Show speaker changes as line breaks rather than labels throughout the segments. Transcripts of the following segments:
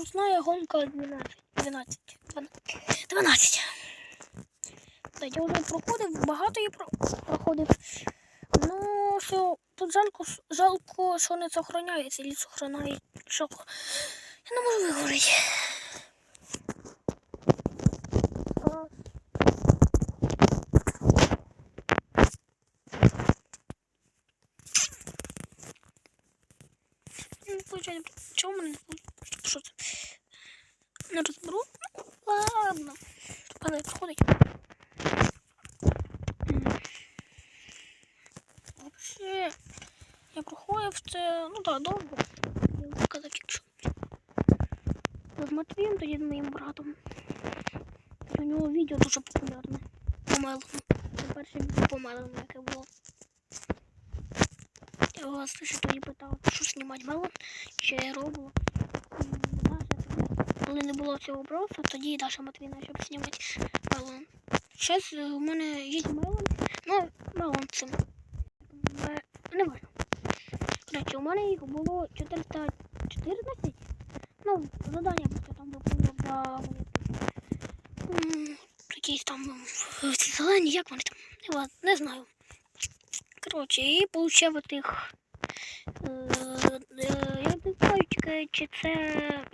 крутная гонка 12. 12. 12. 12. Так, я вже проходив, багато я про- проходив. Ну, що тут жалко, жалко, що не сохраняється, или сохраняє, що. Я не можу виговорити. Чому не получается? Що? Не розберу? Ну, ладно. Пане, проходить. Вообще, я проходив це, ну так, довго. Я вам сказав, якщо. З Матвієм, тоді з моїм братом. У нього відео дуже популярне. По Мелону. Це перше відео по Мелону, яке було. Я вас ще тоді питав, що знімати Мелон, чи Робло. Коли не було цього бросу, тоді Даша Матвіна, щоб знімати Мелон. Зараз у мене є Мелон, ну, Мелон цим. Не важно. Коротше, у мене їх було 414. Ну, задання просто там виповнив за вони. м, Якісь там ці зелені, як вони там? Не, не знаю. Коротше, і получав тих. Е, е, чи- це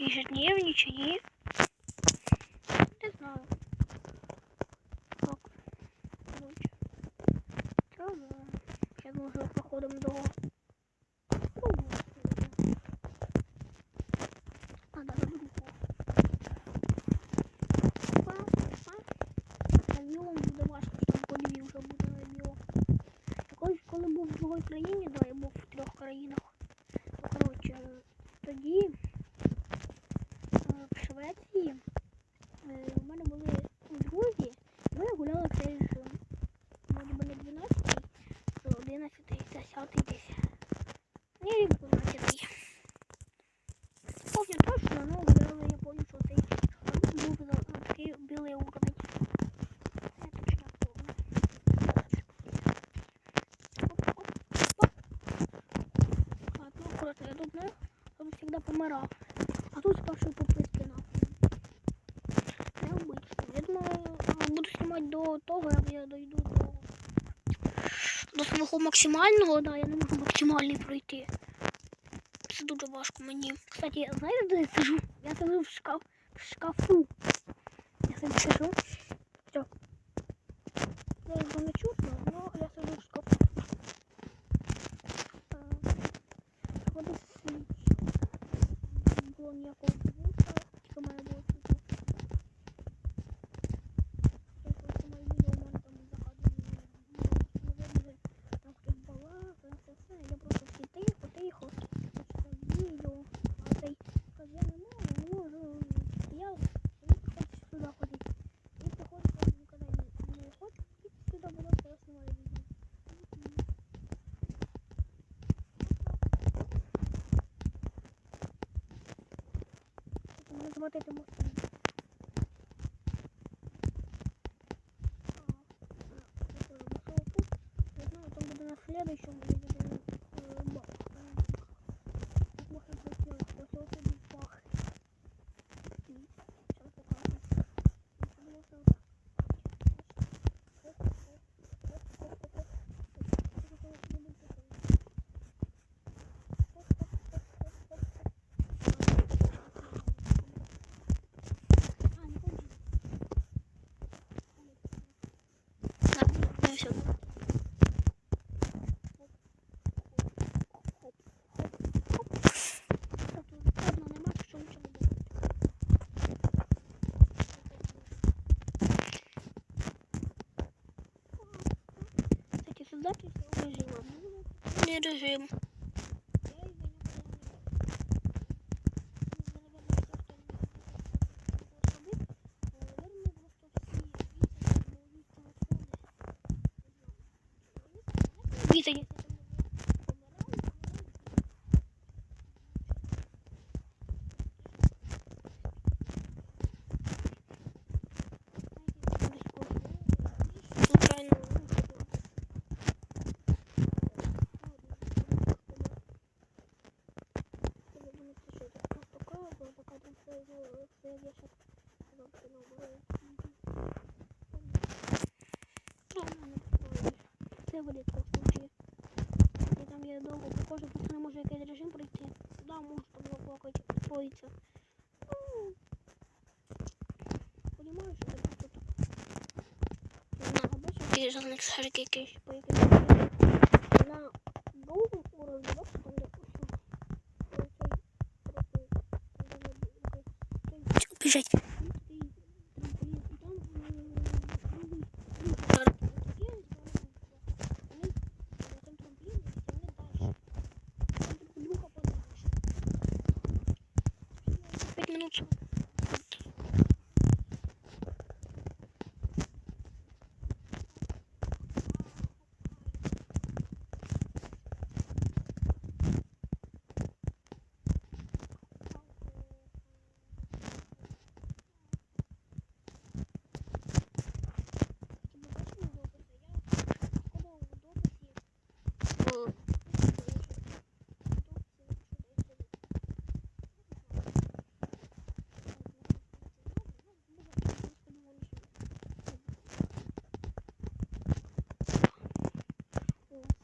ежедневні, чи ні. Не знаю. Так. Зараз ми вже проходимо до. Коли був в другій країні, да, я був в трьох країнах. Ну, коротше, тоді е, в Швеції е, у мене були друзі, і ми гуляли цей режим. Може би не 12, то 11, 10 десь. Ні, рік 12. Помню точно, але гуляли, я помню, що цей був за- такий білий уровень. Я точно помню. Так, ну аккуратно, я тут, ну, он всегда. А тут с першої попитки нахуй. Необычно. Я думаю, буду снимать до того, як я дойду до, до свого максимального, да, я не можу максимальний пройти. Це дуже важко мені. Кстати, знаєте, де я сижу? Я сижу в, шкаф, в шкафу. Я сижу. Все. Я його не чутно, но я сижу в шкафу. Ходи свіч. Не було ніякого звука, що має було чутно. Я просто моє відео у мене там загадує. Не видно, там хтось балакає, це все. Я просто всі тихо, тихо. Це відео. А цей каже, я не можу, не можу. Я він хоче сюди ходити. Він приходить, я ніколи не, не хочу. І сюди було, що я знімаю відео. Можно вот это можно. Не знаю, там буду на следующем или Не режим. Віта є. Случайно. знову все я ще завтра новою. Це влітку случаї. І там я довго проходжу, просто не можу якийсь режим пройти. Да, можу там заплакати, строїться. Ну, Понимаю, що це який жодних шарик якийсь по якийсь. На довгому уровні, бачиш, там де Бежать. Минут.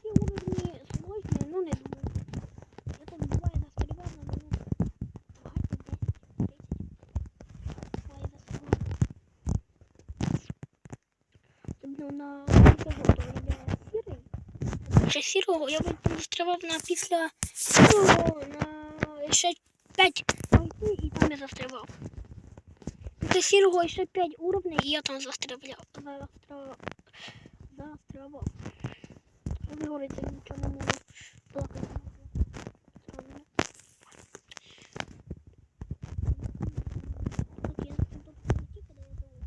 Всі уровні сложні, ну не думаю. Я тут буває застрівав на минут 20, 10, 30. Буває застрівав. Тобто на цього то я сірий. Ще сірого я би застрівав на після сірого на ще 5 пройти і там я застрівав. Після сірого ще 5 уровнів і я там застрівав. Застрівав. Застрівав. Ви говорите, нічого не можу плакати. Странно. Так, я тут прийти, коли я зову.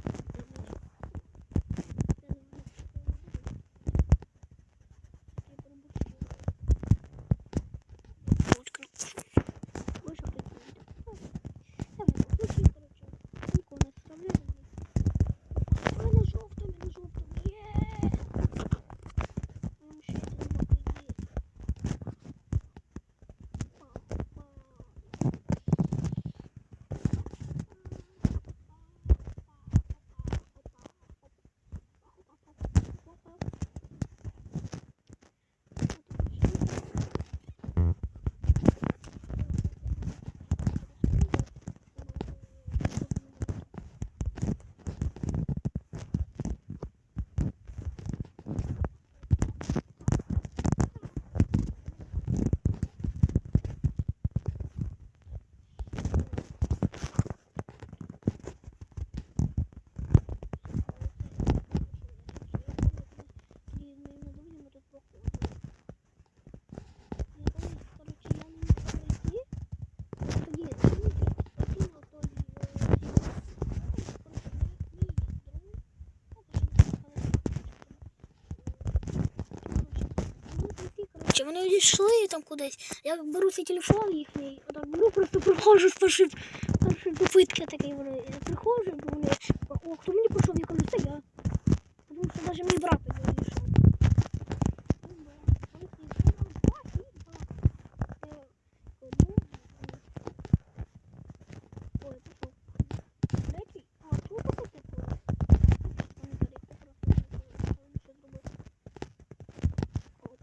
Мене жовто, мене жовто. Є! Там ще один боку є. Короче, вони відійшли там кудись. Я беру цей телефон їхній, отак беру, просто приходжу з першої, попитки такий вони. Я приходжу, вони, о, хто мені пішов, я кажу, це я. Тому що навіть мій брат тоді відійшов. Ну, да. Вони всі, «Ну, нам два, ті, два». Я, одну, Ой, пішов. Третій? А, тут опустити? Там не далі, просто не що зробив. Оп,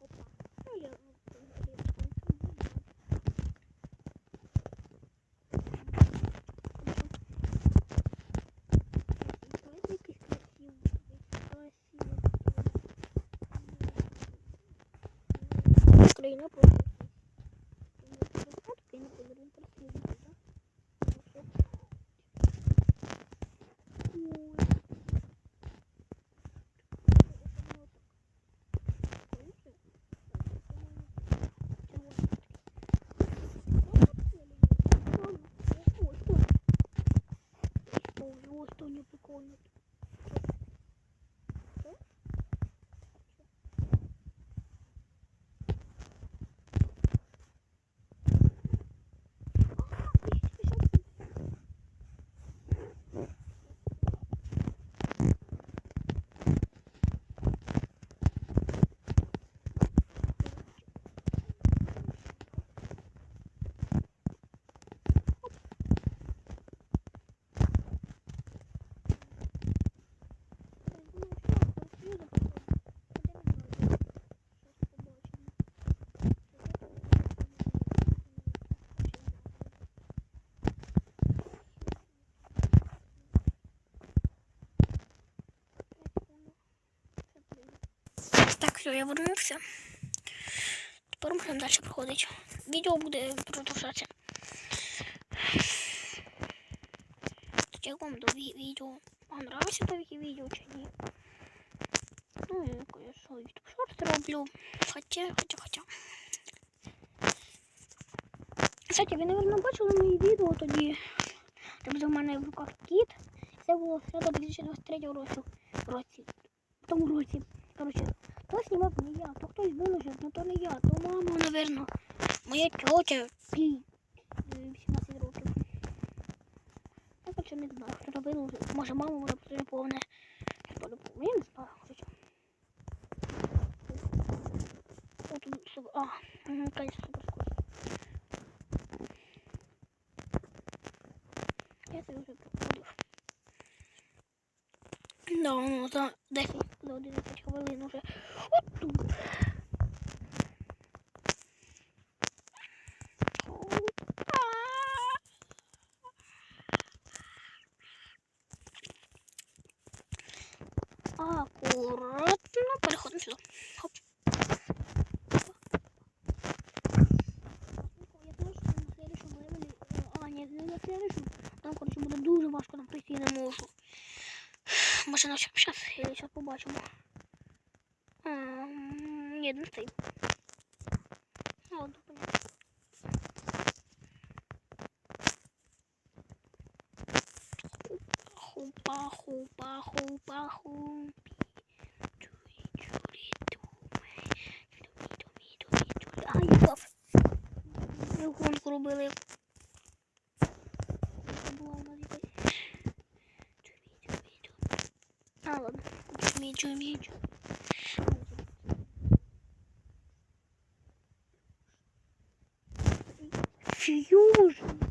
опа. Ну, я, ну, взагалі, я скажу, ну, Давайте якийсь phone Все, я вернувся. Тепер можна далі проходити. Відео буде продовжатися. Як вам до відео. Вам нравиться такі відео чи ні? Ну, я конечно, YouTube шорт роблю. Хоча, хоча, хоча. Кстати, ви, наверное, бачили мої відео тоді. Там в мене в руках кіт. Це було все до 2023 року. році. В тому році. Короче, то знімав не я, то хтось виложив, ну то не я, то мама, наверно. Моя тьотя, е, 18 років. Я короче, не знаю, хто то виложив. Може мама, може хто не. Я не помню, не знаю, короче. О, тут супер. А, конечно, супер скорость. Я це вже проходив. Да, ну за 10 за 11 хвилин уже. От тут. Аккуратно переходимо сюди. Хоп. На е, а, ні, не на следующому, там, коротше, буде дуже важко нам прийти, не можу. Може, на зараз, зараз побачимо. А, м, Ні, не цей. Ну, ладно, понятно. Хупа, yemeyeceğim, yemeyeceğim. Fiyur.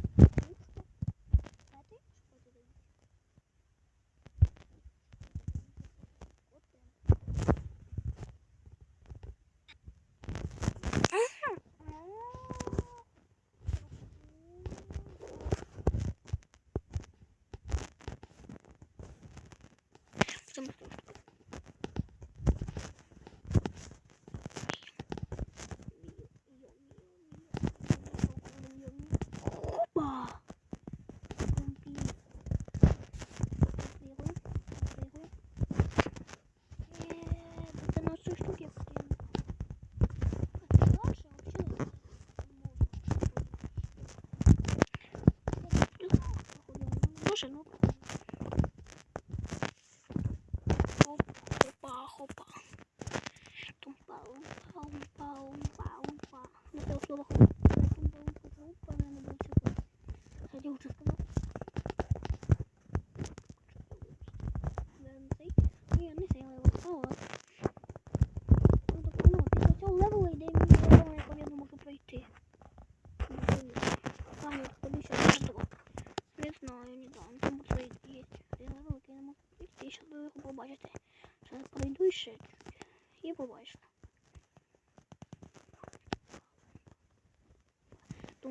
Ну, це слово хопа. Тумпа, умпа, умпа, не буду. Хотя уже сказал. Наверно, не цей левел. А, ладно. Ну, так, ну, після цього левелу йде мій левел, я не можу пройти. А, ні, тобі ще не два. Не знаю, не знаю. Там буде є левел, який я не можу пройти. Ще ви його побачите. Зараз пройду ще. І побачите.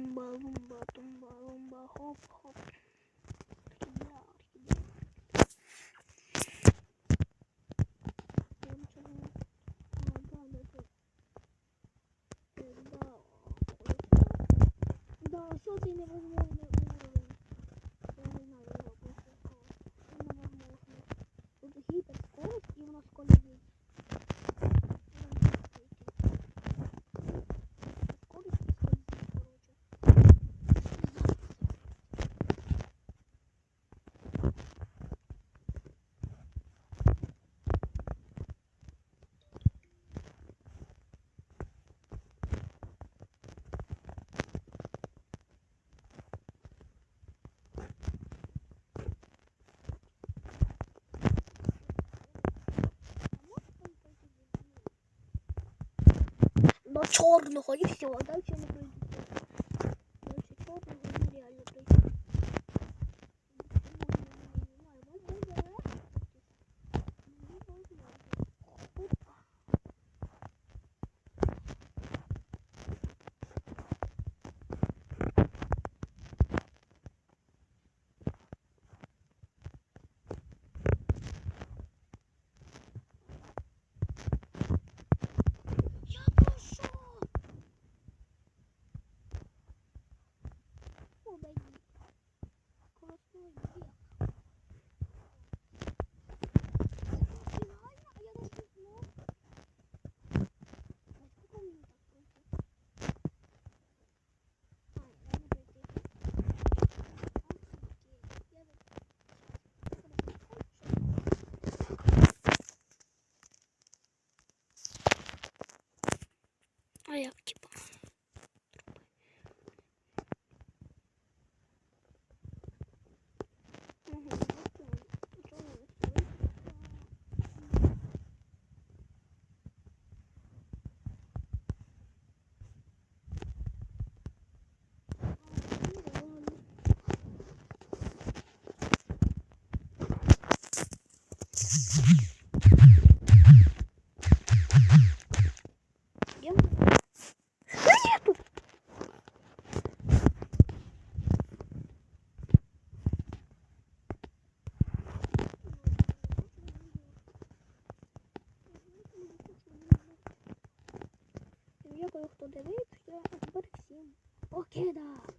Тумба, лумба, тумба, лумба, хоп, хоп. Орхідея, орхідея. Я нічого не- А, да, да, да. Е, да, ой. Да, сьогодні невозможний уровень. Я не знаю, його просто сказала. Це невозможно. Тут гіперскорость і вона скользить. Скорость і скользить, короче. До чорного і все, далі не пройду. Дальше чорного нереально пройти. Опа. Скоробей. Колосовий вік. Реально? А я навіть не знав. А скільки мені так пройти? А, реально пройти. Офігеть. Я А як типа? Угу, Нету! Дякую, хто дивився, а тепер всім. Да.